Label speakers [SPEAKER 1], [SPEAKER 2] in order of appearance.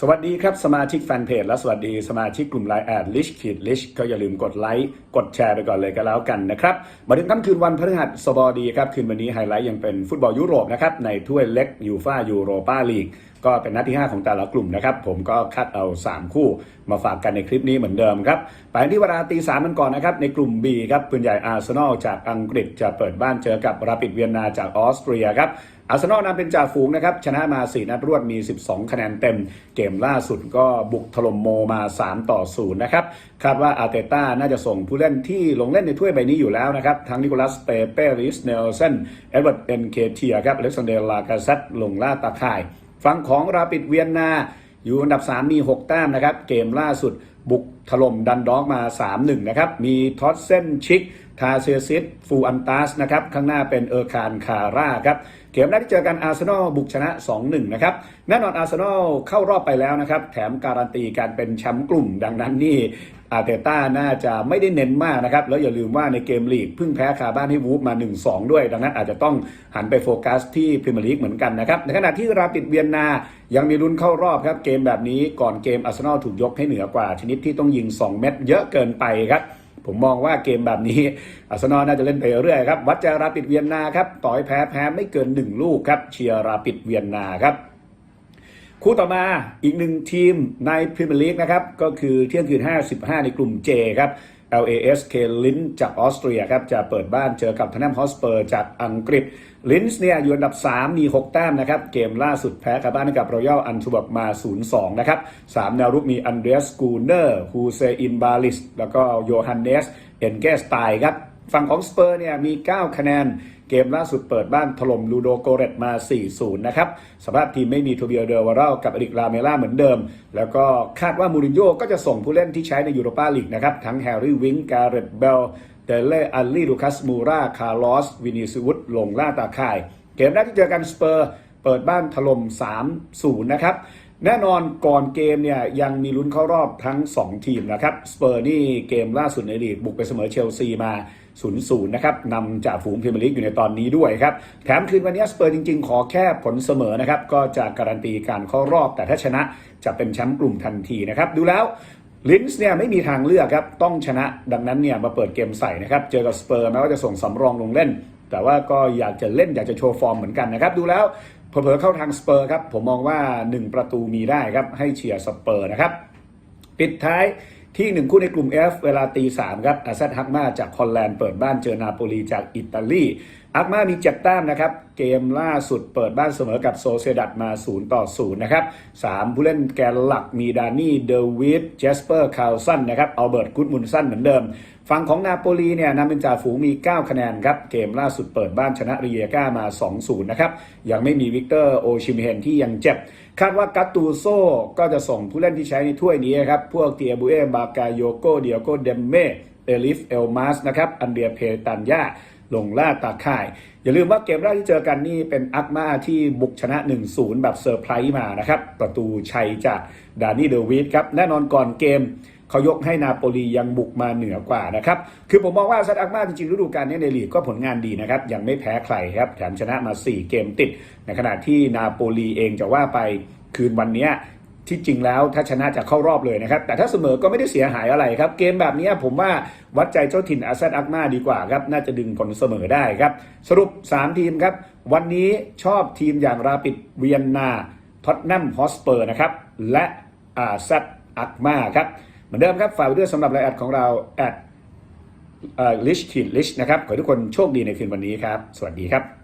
[SPEAKER 1] สวัสดีครับ สมาชิกแฟนเพจและสวัสดีสมาชิกกลุ่มไลน์แอดลิชขีดลิชก็อย่าลืมกดไลค์กดแชร์ไปก่อนเลยก็แล้วกันนะครับ มาถึงค่ำคืนวันพฤหัสบดีครับ คืนวันนี้ไฮไลท์ยังเป็นฟุตบอลยุโรปนะครับ ในถ้วยเล็กยูฟายูโรปาลีกก็เป็นนัดที่ 5 ของแต่ละกลุ่มนะครับ ผมก็คัดเอา 3 คู่มาฝากกันในคลิปนี้เหมือนเดิมครับ ไปที่เวลาตีสามมันก่อนนะครับ ในกลุ่ม B ครับปืนใหญ่อาร์เซนอลจากอังกฤษจะเปิดบ้านเจอกับราปิดเวียนนาจากออสเตรียครับอาร์เซนอลนำเป็นจ่าฝูงนะครับ ชนะมา 4 นัดรวดมี 12 คะแนนเต็ม เกมล่าสุดก็บุกถล่มโมมา 3 ต่อ 0 นะครับ คาดว่าอาร์เตต้าน่าจะส่งผู้เล่นที่ลงเล่นในถ้วยใบนี้อยู่แล้วนะครับ ทั้งนิโคลัสเปเปริสเนลเซนเอ็ดเวิร์ดเอ็นเคเทียครับเล็กซานเดร์ลากาเซตลงล่าตาข่าย ฝั่งของราปิดเวียนนาอยู่อันดับ 3 มี 6 แต้มนะครับ เกมล่าสุดบุกถล่มดันด็อกมา 3-1 นะครับ มีท็อตเซนชิก ทาเซียซิสฟูอันตาสนะครับข้างหน้าเป็นเออร์คานคาร่าครับเกมแรกที่เจอกันอาร์เซนอลบุกชนะ 2-1 นะครับแน่นอนอาร์เซนอลเข้ารอบไปแล้วนะครับแถมการันตีการเป็นแชมป์กลุ่มดังนั้นนี่อาเตต้าน่าจะไม่ได้เน้นมากนะครับ แล้วอย่าลืมว่าในเกมลีกเพิ่งแพ้คาบ้านให้วูฟมา 1-2 ด้วย ดังนั้นอาจจะต้องหันไปโฟกัสที่พรีเมียร์ลีกเหมือนกันนะครับ ในขณะที่ราปิดเวียนนา ยังมีลุ้นเข้ารอบครับ เกมแบบนี้ก่อนเกมอาร์เซนอลถูกยกให้เหนือกว่า ชนิดที่ต้องยิง 2 เม็ดเยอะเกินไปครับ ผมมองว่าเกมแบบนี้อาร์เซนอลน่าจะเล่นไปเรื่อยครับ วัดใจราปิดเวียนนาครับ ต่อยแพ้แพ้ไม่เกิน 1 ลูกครับ เชียร์ราปิดเวียนนาครับ คู่ต่อมาอีกหนึ่งทีมในพรีเมียร์ลีกนะครับ ก็คือเที่ยงคืน 55 ในกลุ่ม J ครับ LAS เคลินจากออสเตรียครับจะเปิดบ้านเจอกับทนแนมฮอสเปอร์จากอังกฤษลินส์เนี่ยอยู่อันดับ 3 มี 6 แต้มนะครับ เกมล่าสุดแพ้คาบ้านให้กับรอยัลอันทูบักมา 0-2 นะครับ 3 แนวรุกมีอันเดรสกูเนอร์ฮูเซอินบาลิสแล้วก็โยฮันเนสเอ็นเกสไตครับ ฝั่งของสเปอร์เนี่ยมี 9 คะแนน เกมล่าสุดเปิดบ้านถล่มลูโดโกเรตมา 4-0 นะครับ สภาพทีมไม่มีโทเบียเดอวาราลกับอดิกลาเมล่าเหมือนเดิม แล้วก็คาดว่ามูรินโญ่ก็จะส่งผู้เล่นที่ใช้ในยูโรปาลีกนะครับ ทั้งแฮร์รี่วิงการ์เรตเบลเดเล่อัลลี่ลูคัสมูราคาร์ลอส วินิซิวุตลงล่าตาข่าย เกมแรกที่เจอกันสเปอร์ เปิดบ้านถล่ม 3-0 นะครับ แน่นอนก่อนเกมเนี่ยยังมีลุ้นเข้ารอบทั้ง 2 ทีมนะครับสเปอร์นี่เกมล่าสุดในลีกบุกไปเสมอเชลซีมา0-0นะครับนำจากฝูงพรีเมียร์ลีกอยู่ในตอนนี้ด้วยครับ แถมคืนวันนี้สเปอร์จริง ๆ ขอแค่ผลเสมอนะครับ ก็จะการันตีการเข้ารอบ แต่ถ้าชนะจะเป็นแชมป์กลุ่มทันทีนะครับ ดูแล้วลินส์เนี่ยไม่มีทางเลือกครับ ต้องชนะดังนั้นเนี่ยมาเปิดเกมใส่นะครับ เจอกับสเปอร์แม้ว่าจะส่งสำรองลงเล่น แต่ว่าก็อยากจะเล่นอยากจะโชว์ฟอร์มเหมือนกันนะครับ ดูแล้ว เผลอเข้าทางสเปอร์ครับ ผมมองว่า 1 ประตูมีได้ครับ ให้เชียร์สเปอร์นะครับ ปิดท้ายที่หนึ่งคู่ในกลุ่ม F เวลาตีสามครับอาซัดฮักมาจากฮอลแลนด์เปิดบ้านเจอนาโปลีจากอิตาลี ฮักมามีเจ็ดแต้มนะครับ เกมล่าสุดเปิดบ้านเสมอกับโซเซดัตมา 0 ต่อ 0 นะครับ 3 ผู้เล่นแกนหลักมีดานี่เดวิดเจสเปอร์คาลสันนะครับอัลเบิร์ตกุดมุนสันเหมือนเดิม ฝั่งของนาโปลีเนี่ยนำเป็นจ่าฝูงมี 9 คะแนนครับ เกมล่าสุดเปิดบ้านชนะริเยกามา 2-0 นะครับ ยังไม่มีวิกเตอร์โอชิมเฮนที่ยังเจ็บ คาดว่ากัตตูโซก็จะส่งผู้เล่นที่ใช้ในถ้วยนี้ครับ พวกเตียบูเอบากาโยโกเดียโกเดมเมเอลิฟเอลมาสนะครับ อันเดียเพตันยา ลงล่าตาข่าย อย่าลืมว่าเกมแรกที่เจอกันนี่เป็นอักมาที่บุกชนะ 1-0 แบบเซอร์ไพรส์มานะครับ ประตูชัยจากดานี่เดวิดครับ แน่นอนก่อนเกมเขายกให้นาโปลียังบุกมาเหนือกว่านะครับ คือผมมองว่าซัดอักมาจริงๆฤดูกาลนี้ในลีกก็ผลงานดีนะครับ ยังไม่แพ้ใครครับแถมชนะมา 4 เกมติด ในขณะที่นาโปลีเองจะว่าไปคืนวันนี้ ที่จริงแล้วถ้าชนะจะเข้ารอบเลยนะครับ แต่ถ้าเสมอก็ไม่ได้เสียหายอะไรครับ เกมแบบนี้ผมว่าวัดใจเจ้าถิ่นอาซัดอักมาดีกว่าครับ น่าจะดึงผลเสมอได้ครับ สรุป 3 ทีมครับ วันนี้ชอบทีมอย่างราปิดเวียนนาท็อตแนมฮอสเปอร์นะครับ และอาซัดอักมาครับ เหมือนเดิมครับฝากไว้ด้วยสำหรับรายแอดของเราแอดลิชคิดลิชนะครับ ขอให้ทุกคนโชคดีในคืนวันนี้ครับ สวัสดีครับ